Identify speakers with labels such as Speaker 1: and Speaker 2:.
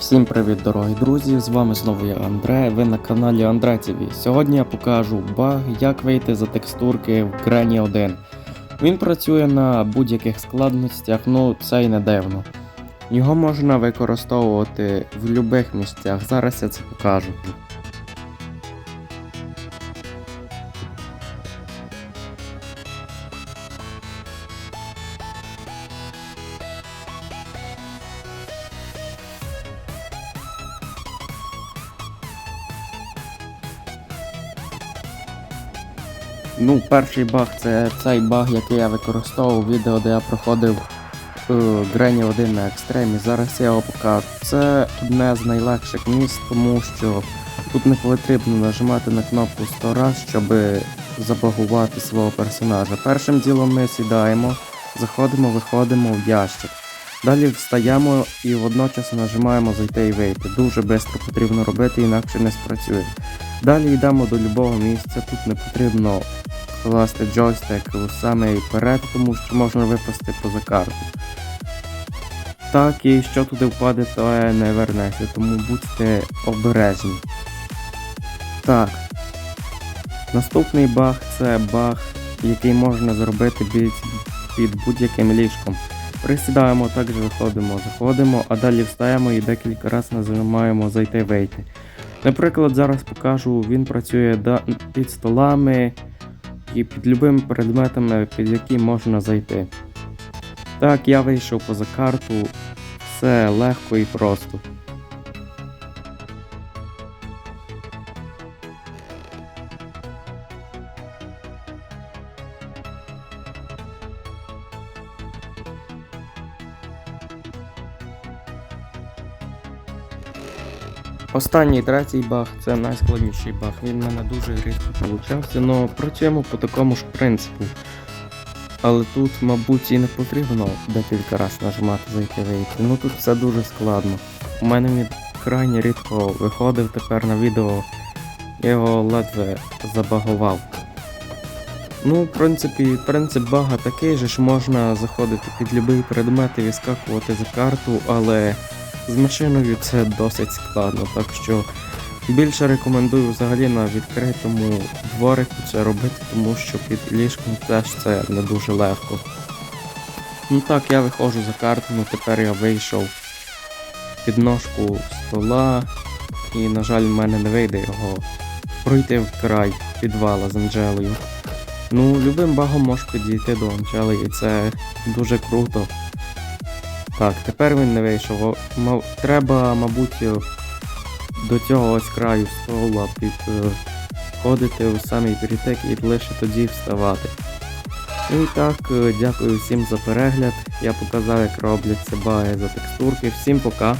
Speaker 1: Всім привіт, дорогі друзі! З вами знову я Андре. Ви на каналі Андре TV. Сьогодні я покажу баг, як вийти за текстурки в Granny 1. Він працює на будь-яких складностях, ну це й не дивно. Його можна використовувати в будь-яких місцях. Зараз я це покажу. Ну, перший баг це цей баг, який я використовував у відео, де я проходив е, Granny 1 на екстремі. Зараз я його покажу. Це одне з найлегших місць, тому що тут не потрібно нажимати на кнопку 100 раз, щоб забагувати свого персонажа. Першим ділом ми сідаємо, заходимо, виходимо в ящик. Далі встаємо і водночас нажимаємо зайти і вийти. Дуже швидко потрібно робити, інакше не спрацює. Далі йдемо до любого місця, тут не потрібно класти джойстик у самий перед, тому що можна випасти поза карту. Так, і що туди впаде, то не вернеться, тому будьте обережні. Так. Наступний баг це баг, який можна зробити під, під будь-яким ліжком. Присідаємо, також виходимо, заходимо, а далі встаємо і декілька разів нажимаємо зайти вийти. Наприклад, зараз покажу, він працює під столами і під любими предметами, під які можна зайти. Так, я вийшов поза карту, все легко і просто. Останній третій баг це найскладніший баг. Він в мене дуже рідко получався, але працюємо по такому ж принципу. Але тут, мабуть, і не потрібно декілька разів нажимати зайти вийти. Ну тут все дуже складно. У мене він крайні рідко виходив тепер на відео, я його ледве забагував. Ну, в принципі, принцип бага такий же ж можна заходити під будь-який предмет і вискакувати за карту, але з машиною це досить складно, так що більше рекомендую взагалі на відкритому дворику це робити, тому що під ліжком теж це не дуже легко. Ну так, я виходжу за карту, ну тепер я вийшов під ножку стола, і, на жаль, в мене не вийде його пройти в край підвала з Анджелою. Ну, любим багом можеш підійти до Анджели, і це дуже круто. Так, тепер він не вийшов. Мав- Треба, мабуть, е, до цього ось краю стола підходити у самий перетек і лише тоді вставати. Ну і так, е, дякую всім за перегляд. Я показав, як робляться баги за текстурки. Всім пока!